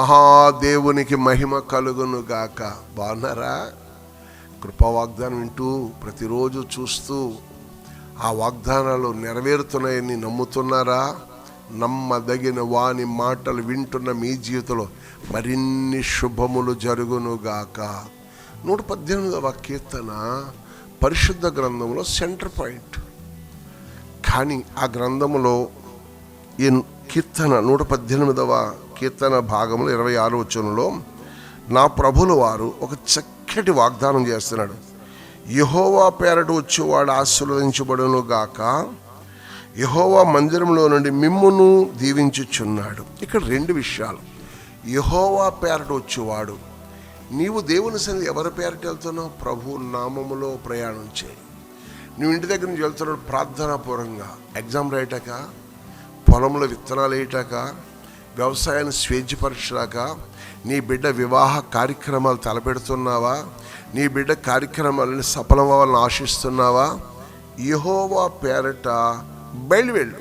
మహాదేవునికి మహిమ కలుగును గాక. బాగున్నారా? కృపా వాగ్దానం వింటూ ప్రతిరోజు చూస్తూ ఆ వాగ్దానాలు నెరవేరుతున్నాయని నమ్ముతున్నారా? నమ్మదగిన వాని మాటలు వింటున్న మీ జీవితంలో మరిన్ని శుభములు జరుగును గాక. నూట పద్దెనిమిదవ కీర్తన పరిశుద్ధ గ్రంథంలో సెంటర్ పాయింట్. కానీ ఆ గ్రంథములో ఈ కీర్తన నూట పద్దెనిమిదవ కీర్తన భాగంలో ఇరవై ఆరు వచనంలో నా ప్రభులు వారు ఒక చక్కటి వాగ్దానం చేస్తున్నాడు. యహోవా పేరట వచ్చేవాడు ఆశీర్వదించబడును గాక. యహోవా మందిరంలో నుండి మిమ్మును దీవించుచున్నాడు. ఇక్కడ రెండు విషయాలు. యహోవా పేరట వచ్చేవాడు నీవు దేవుని సన్నిధి ఎవరి పేరట వెళ్తున్నావు? ప్రభు నామములో ప్రయాణం చేయి. నువ్వు ఇంటి దగ్గర నుంచి వెళ్తున్నాడు ప్రార్థనాపూర్వంగా. ఎగ్జామ్ రాయటాక పొలంలో విత్తనాలు వేయటాక వ్యవసాయాన్ని స్వేచ్ఛపరచడాక నీ బిడ్డ వివాహ కార్యక్రమాలు తలపెడుతున్నావా? నీ బిడ్డ కార్యక్రమాలను సఫలం అవ్వాలని ఆశిస్తున్నావా? యహోవా పేరట బయలు వెళ్ళు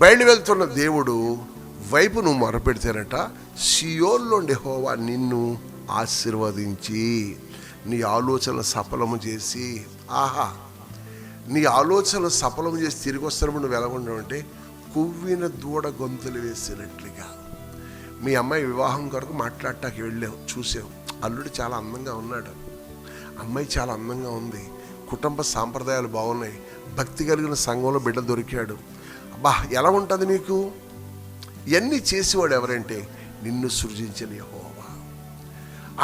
బయలు వెళ్తున్న దేవుడు వైపు నువ్వు మొరపెడితేనట సియోల్లోండి హోవా నిన్ను ఆశీర్వదించి నీ ఆలోచనలు సఫలము చేసి ఆహా నీ ఆలోచనలు సఫలం చేసి తిరిగి వస్తున్నప్పుడు నువ్వు ఎలా అంటే కువ్విన దూడ గొంతులు వేసినట్లుగా. మీ అమ్మాయి వివాహం కొరకు మాట్లాడటానికి వెళ్ళాం చూసాం అల్లుడు చాలా అందంగా ఉన్నాడు. అమ్మాయి చాలా అందంగా ఉంది. కుటుంబ సాంప్రదాయాలు బాగున్నాయి. భక్తి కలిగిన సంఘంలో బిడ్డ దొరికాడు. అబ్బా ఎలా ఉంటుంది నీకు? ఇవన్నీ చేసేవాడు ఎవరంటే నిన్ను సృజించిన యహోవా.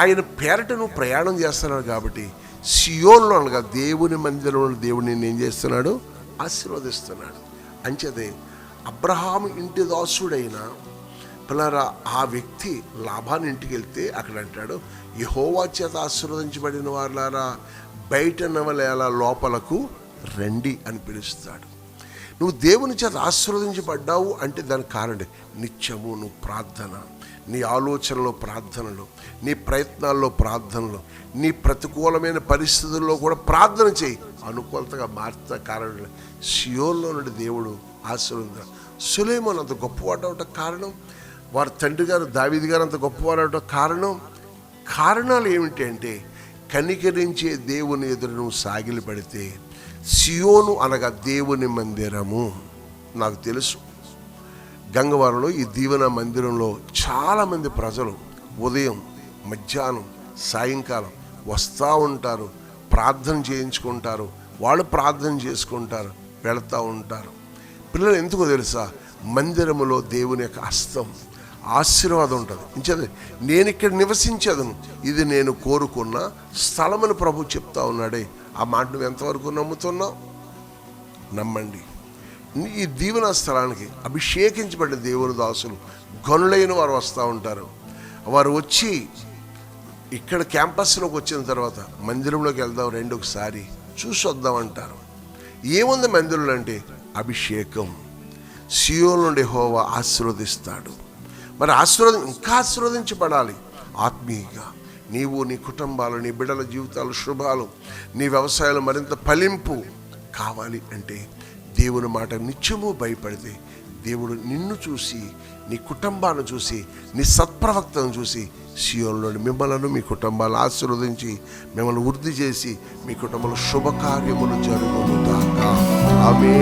ఆయన పేరట నువ్వు ప్రయాణం చేస్తున్నాడు కాబట్టి సియోన్లో అనగా దేవుని మందిరంలో దేవుడిని ఏం చేస్తున్నాడు? ఆశీర్వదిస్తున్నాడు. అంచేదే అబ్రహాము ఇంటి దాసుడైన పిల్లరా ఆ వ్యక్తి లాభాన్ని ఇంటికి వెళ్తే అక్కడ అంటాడు యహోవా చేత ఆశీర్వదించబడిన వాళ్ళారా బయట నవలేలా లోపలకు రండి అని పిలుస్తాడు. నువ్వు దేవుని చేత ఆశీర్వదించబడ్డావు అంటే దానికి కారణం నిత్యము నువ్వు ప్రార్థన నీ ఆలోచనలో ప్రార్థనలు నీ ప్రయత్నాల్లో ప్రార్థనలు నీ ప్రతికూలమైన పరిస్థితుల్లో కూడా ప్రార్థన చేయి. అనుకూలతగా మార్చిన కారణం సియోల్లో నుండి దేవుడు ఆశీర్వదించాడు. సులేమన్ అంత గొప్పవాడు అవటం కారణం వారి తండ్రి గారు దావిది గారు అంత గొప్పవాడు అవటం కారణం. కారణాలు ఏమిటి అంటే కనికరించే దేవుని ఎదురు నువ్వు సాగిలి పడితే సియోను అనగా దేవుని మందిరము. నాకు తెలుసు. గంగవరంలో ఈ దీవెన మందిరంలో చాలామంది ప్రజలు ఉదయం మధ్యాహ్నం సాయంకాలం వస్తూ ఉంటారు ప్రార్థన చేయించుకుంటారు వాళ్ళు ప్రార్థన చేసుకుంటారు వెళుతూ ఉంటారు. పిల్లలు ఎందుకో తెలుసా? మందిరములో దేవుని యొక్క హస్తం. ఆశీర్వాదం ఉంటుంది. ఇంచేది నేను ఇక్కడ నివసించదను ఇది నేను కోరుకున్న స్థలమని ప్రభు చెప్తా ఉన్నాడే. ఆ మాట నువ్వు ఎంతవరకు నమ్ముతున్నావు? నమ్మండి. ఈ దీవెన స్థలానికి అభిషేకించబడిన దేవుని దాసులు గనులైన వారు వస్తూ ఉంటారు. వారు వచ్చి ఇక్కడ క్యాంపస్లోకి వచ్చిన తర్వాత మందిరంలోకి వెళ్దాం రెండు ఒకసారి చూసి వద్దాం అంటారు. ఏముంది మందిరంలో అంటే అభిషేకం. సియో నుండి హోవా ఆశీర్వదిస్తాడు. మరి ఆశీర్వదం ఇంకా ఆశీర్వదించబడాలి. ఆత్మీయంగా నీవు నీ కుటుంబాలు నీ బిడ్డల జీవితాలు శుభాలు నీ వ్యవసాయాలు మరింత ఫలింపు కావాలి అంటే దేవుని మాట నిత్యము భయపడితే దేవుడు నిన్ను చూసి నీ కుటుంబాన్ని చూసి నీ సత్ప్రవక్తను చూసి సియోన్లోని మిమ్మలను మీ కుటుంబాలను ఆశీర్వదించి మిమ్మల్ని వృద్ధి చేసి మీ కుటుంబంలో శుభకార్యములు జరుగును ఆమె